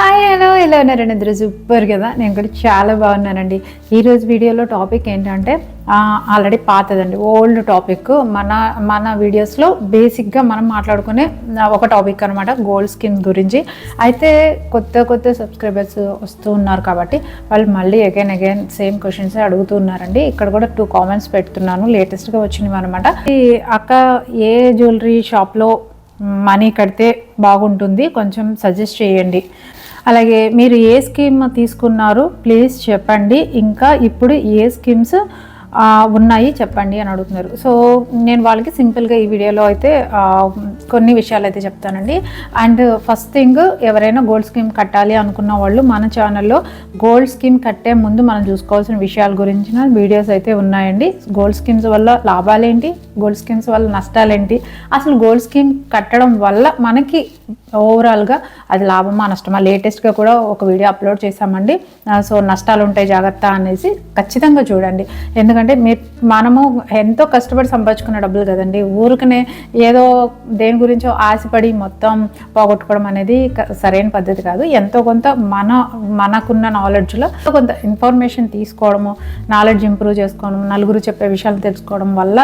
Hi hello ఎలా ఉన్నారండి ఇద్దరు సూపర్ కదా? నేను కూడా చాలా బాగున్నానండి. ఈరోజు వీడియోలో టాపిక్ ఏంటంటే ఆల్రెడీ పాతదండి. ఓల్డ్ టాపిక్ మన మన వీడియోస్లో బేసిక్గా మనం మాట్లాడుకునే ఒక టాపిక్ అనమాట గోల్డ్ స్కిన్ గురించి. అయితే కొత్త కొత్త సబ్స్క్రైబర్స్ వస్తూ ఉన్నారు కాబట్టి వాళ్ళు మళ్ళీ అగైన్ అగైన్ సేమ్ క్వశ్చన్స్ అడుగుతున్నారండి. ఇక్కడ కూడా టూ కామెంట్స్ పెడుతున్నాను. లేటెస్ట్గా వచ్చినవి అనమాట ఈ అక్క ఏ జ్యువెలరీ షాప్లో మనీ కడితే బాగుంటుంది? కొంచెం సజెస్ట్ చేయండి. అలాగే మీరు ఏ స్కీమ్ తీసుకున్నారు ప్లీజ్ చెప్పండి. ఇంకా ఇప్పుడు ఏ స్కీమ్స్ ఉన్నాయి చెప్పండి అని అడుగుతున్నారు. సో నేను వాళ్ళకి సింపుల్గా ఈ వీడియోలో అయితే కొన్ని విషయాలు అయితే చెప్తానండి. అండ్ ఫస్ట్ థింగ్ ఎవరైనా గోల్డ్ స్కీమ్ కట్టాలి అనుకున్న వాళ్ళు మన ఛానల్లో గోల్డ్ స్కీమ్ కట్టే ముందు మనం చూసుకోవాల్సిన విషయాల గురించిన వీడియోస్ అయితే ఉన్నాయండి. గోల్డ్ స్కీమ్స్ వల్ల లాభాలేంటి? గోల్డ్ స్కీమ్స్ వల్ల నష్టాలేంటి? అసలు గోల్డ్ స్కీమ్ కట్టడం వల్ల మనకి ఓవరాల్గా అది లాభమా నష్టమా? లేటెస్ట్గా కూడా ఒక వీడియో అప్లోడ్ చేశామండి. సో నష్టాలు ఉంటాయి జాగ్రత్త అనేసి ఖచ్చితంగా చూడండి. ఎందుకంటే మీరు మనము ఎంతో కష్టపడి సంపాదించుకున్న డబ్బులు కదండి. ఊరికనే ఏదో దేని గురించో ఆశపడి మొత్తం పోగొట్టుకోవడం అనేది సరైన పద్ధతి కాదు. ఎంతో కొంత మన మనకున్న నాలెడ్జ్లో కొంత ఇన్ఫర్మేషన్ తీసుకోవడము నాలెడ్జ్ ఇంప్రూవ్ చేసుకోవడం నలుగురు చెప్పే విషయాలు తెలుసుకోవడం వల్ల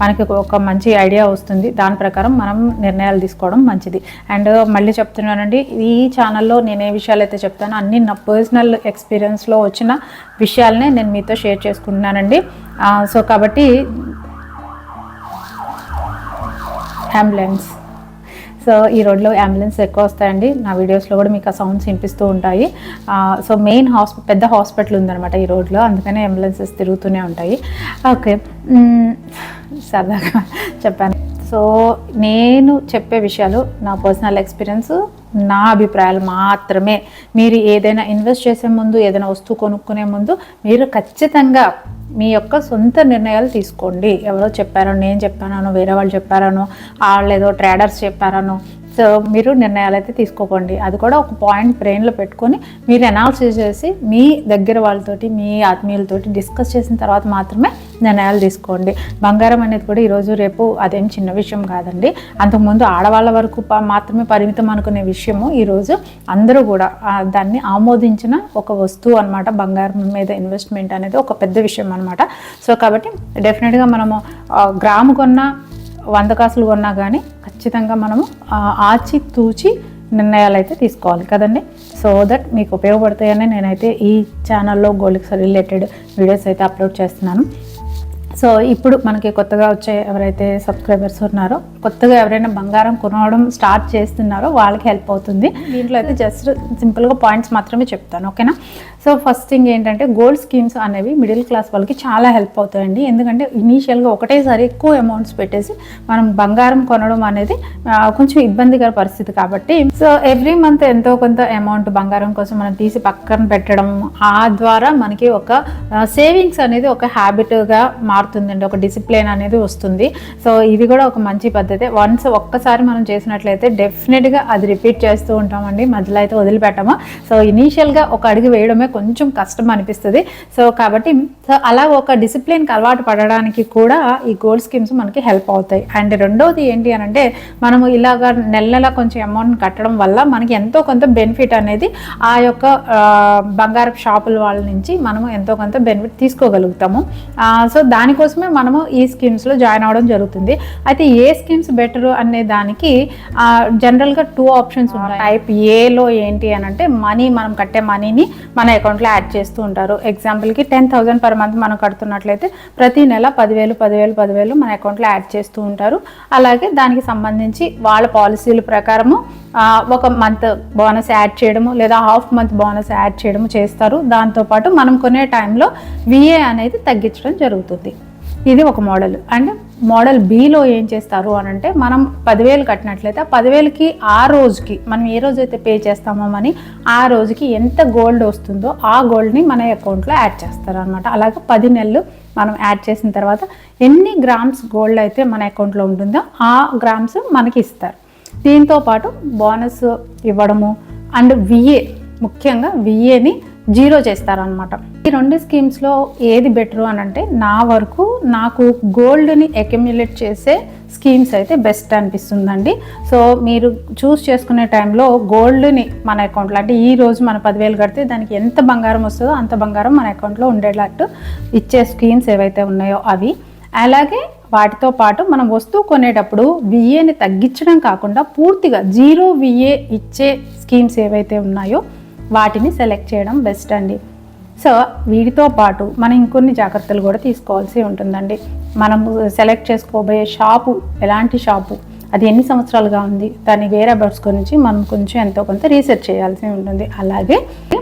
మనకి ఒక మంచి ఐడియా వస్తుంది. దాని ప్రకారం మనం నిర్ణయాలు తీసుకోవడం మంచిది. అండ్ మళ్ళీ చెప్తున్నానండి ఈ ఛానల్లో నేను ఏ విషయాలు అయితే చెప్తానో అన్ని నా పర్సనల్ ఎక్స్పీరియన్స్లో వచ్చిన విషయాలనే నేను మీతో షేర్ చేసుకుంటున్నానండి. సో కాబట్టి అంబులెన్స్ సో ఈ రోడ్లో అంబులెన్స్ ఎక్కువ వస్తాయండి. నా వీడియోస్లో కూడా మీకు ఆ సౌండ్స్ వినిపిస్తూ ఉంటాయి. సో మెయిన్ హాస్పి పెద్ద హాస్పిటల్ ఉందన్నమాట ఈ రోడ్లో. అందుకనే అంబులెన్సెస్ తిరుగుతూనే ఉంటాయి. ఓకే సరదాగా చెప్పాను. సో నేను చెప్పే విషయాలు నా పర్సనల్ ఎక్స్పీరియన్స్ నా అభిప్రాయాలు మాత్రమే. మీరు ఏదైనా ఇన్వెస్ట్ చేసే ముందు ఏదైనా వస్తువు కొనుక్కునే ముందు మీరు ఖచ్చితంగా మీ యొక్క సొంత నిర్ణయాలు తీసుకోండి. ఎవరో చెప్పారో నేను చెప్పానో వేరే వాళ్ళు చెప్పారనో వాళ్ళు ఏదో ట్రేడర్స్ చెప్పారనో సో మీరు నిర్ణయాలు అయితే తీసుకోకండి. అది కూడా ఒక పాయింట్ బ్రెయిన్లో పెట్టుకొని మీరు అనాలిసిస్ చేసి మీ దగ్గర వాళ్ళతోటి మీ ఆత్మీయులతోటి డిస్కస్ చేసిన తర్వాత మాత్రమే నిర్ణయాలు తీసుకోండి. బంగారం అనేది కూడా ఈరోజు రేపు అదేం చిన్న విషయం కాదండి. అంతకుముందు ఆడవాళ్ళ వరకు మాత్రమే పరిమితం అనుకునే విషయము ఈరోజు అందరూ కూడా దాన్ని ఆమోదించిన ఒక వస్తువు అనమాట బంగారం మీద ఇన్వెస్ట్మెంట్ అనేది ఒక పెద్ద విషయం అనమాట సో కాబట్టి డెఫినెట్గా మనము గ్రాము కొన్నా వంద కాసులు కొన్నా కానీ ఖచ్చితంగా మనము ఆచి తూచి నిర్ణయాలు అయితే తీసుకోవాలి కదండి. సో దట్ మీకు ఉపయోగపడతాయని నేనైతే ఈ ఛానల్లో గోల్డ్కి రిలేటెడ్ వీడియోస్ అయితే అప్లోడ్ చేస్తున్నాను. సో ఇప్పుడు మనకి కొత్తగా వచ్చే ఎవరైతే సబ్స్క్రైబర్స్ ఉన్నారో కొత్తగా ఎవరైనా బంగారం కొనడం స్టార్ట్ చేస్తున్నారో వాళ్ళకి హెల్ప్ అవుతుంది. దీంట్లో అయితే జస్ట్ సింపుల్గా పాయింట్స్ మాత్రమే చెప్తాను ఓకేనా సో ఫస్ట్ థింగ్ ఏంటంటే గోల్డ్ స్కీమ్స్ అనేవి మిడిల్ క్లాస్ వాళ్ళకి చాలా హెల్ప్ అవుతాయండి. ఎందుకంటే ఇనీషియల్గా ఒకటేసారి ఎక్కువ అమౌంట్స్ పెట్టేసి మనం బంగారం కొనడం అనేది కొంచెం ఇబ్బందికర పరిస్థితి కాబట్టి సో ఎవ్రీ మంత్ ఎంతో కొంత అమౌంట్ బంగారం కోసం మనం తీసి పక్కన పెట్టడం ఆ ద్వారా మనకి ఒక సేవింగ్స్ అనేది ఒక హ్యాబిట్గా మారుతుందండి ఒక డిసిప్లిన్ అనేది వస్తుంది. సో ఇది కూడా ఒక మంచి పద్ధతి. వన్స్ ఒక్కసారి మనం చేసినట్లయితే డెఫినెట్గా అది రిపీట్ చేస్తూ ఉంటామండి. మధ్యలో అయితే వదిలిపెట్టము. సో ఇనీషియల్గా ఒక అడుగు వేయడమే కొంచెం కష్టం అనిపిస్తుంది. సో కాబట్టి సో అలా ఒక డిసిప్లిన్కి అలవాటు పడడానికి కూడా ఈ గోల్డ్ స్కీమ్స్ మనకి హెల్ప్ అవుతాయి. అండ్ రెండవది ఏంటి అని అంటే మనము ఇలాగ నెల నెల కొంచెం అమౌంట్ కట్టడం వల్ల మనకి ఎంతో కొంత బెనిఫిట్ అనేది ఆ యొక్క ఆ, బంగారపు షాపుల వాళ్ళ నుంచి మనము ఎంతో కొంత బెనిఫిట్ తీసుకోగలుగుతాము. సో దాని దానికోసమే మనము ఈ స్కీమ్స్లో జాయిన్ అవ్వడం జరుగుతుంది. అయితే ఏ స్కీమ్స్ బెటర్ అనే దానికి జనరల్గా టూ ఆప్షన్స్ ఉన్నాయి టైప్ ఏలో ఏంటి అని అంటే మనీ మనం కట్టే మనీని మన అకౌంట్లో యాడ్ చేస్తూ ఉంటారు. ఎగ్జాంపుల్కి టెన్ థౌసండ్ పర్ మంత్ మనం కడుతున్నట్లయితే ప్రతి నెల పదివేలు పదివేలు పదివేలు మన అకౌంట్లో యాడ్ చేస్తూ ఉంటారు. అలాగే దానికి సంబంధించి వాళ్ళ పాలసీల ప్రకారము ఒక మంత్ బోనస్ యాడ్ చేయడము లేదా హాఫ్ మంత్ బోనస్ యాడ్ చేయడము చేస్తారు. దాంతోపాటు మనం కొనే టైంలో విఏ అనేది తగ్గించడం జరుగుతుంది. ఇది ఒక మోడల్. అండ్ మోడల్ బిలో ఏం చేస్తారు అని అంటే మనం పదివేలు కట్టినట్లయితే ఆ పదివేలకి ఆ రోజుకి మనం ఏ రోజైతే పే చేస్తామో అని ఆ రోజుకి ఎంత గోల్డ్ వస్తుందో ఆ గోల్డ్ని మన అకౌంట్లో యాడ్ చేస్తారు అనమాట అలాగే పది నెలలు మనం యాడ్ చేసిన తర్వాత ఎన్ని గ్రామ్స్ గోల్డ్ అయితే మన అకౌంట్లో ఉంటుందో ఆ గ్రామ్స్ మనకి ఇస్తారు. దీంతో పాటు బోనస్ ఇవ్వడము అండ్ విఏ ముఖ్యంగా విఏని జీరో చేస్తారనమాట ఈ రెండు స్కీమ్స్లో ఏది బెటరు అని అంటే నా వరకు నాకు గోల్డ్ని అక్యుమ్యులేట్ చేసే స్కీమ్స్ అయితే బెస్ట్ అనిపిస్తుందండి. సో మీరు చూస్ చేసుకునే టైంలో గోల్డ్ని మన అకౌంట్లో అంటే ఈ రోజు మన పదివేలు కడితే దానికి ఎంత బంగారం వస్తుందో అంత బంగారం మన అకౌంట్లో ఉండేటట్టు ఇచ్చే స్కీమ్స్ ఏవైతే ఉన్నాయో అవి. అలాగే వాటితో పాటు మనం వస్తువు కొనేటప్పుడు విఏని తగ్గించడం కాకుండా పూర్తిగా జీరో విఏ ఇచ్చే స్కీమ్స్ ఏవైతే ఉన్నాయో వాటిని సెలెక్ట్ చేయడం బెస్ట్ అండి. సో వీటితో పాటు మనం ఇంకొన్ని జాగ్రత్తలు కూడా తీసుకోవాల్సి ఉంటుందండి. మనం సెలెక్ట్ చేసుకోబోయే షాపు ఎలాంటి షాపు అది ఎన్ని సంవత్సరాలుగా ఉంది దాని వేరే బర్డ్స్ గురించి మనం కొంచెం ఎంతో కొంత రీసెర్చ్ చేయాల్సి ఉంటుంది. అలాగే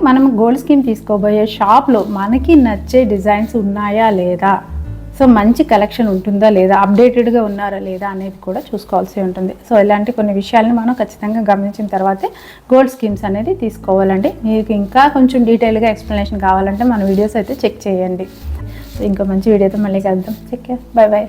మనం గోల్డ్ స్కీమ్ తీసుకోబోయే షాప్లో మనకి నచ్చే డిజైన్స్ ఉన్నాయా లేదా? సో మంచి కలెక్షన్ ఉంటుందా లేదా అప్డేటెడ్గా ఉన్నారా లేదా అనేది కూడా చూసుకోవాల్సి ఉంటుంది. సో ఇలాంటి కొన్ని విషయాలను మనం ఖచ్చితంగా గమనించిన తర్వాతే గోల్డ్ స్కీమ్స్ అనేది తీసుకోవాలండి. మీకు ఇంకా కొంచెం డీటెయిల్గా ఎక్స్ప్లెనేషన్ కావాలంటే మన వీడియోస్ అయితే చెక్ చేయండి. సో ఇంకో మంచి వీడియోతో మళ్ళీ కలుద్దాం. Check bye bye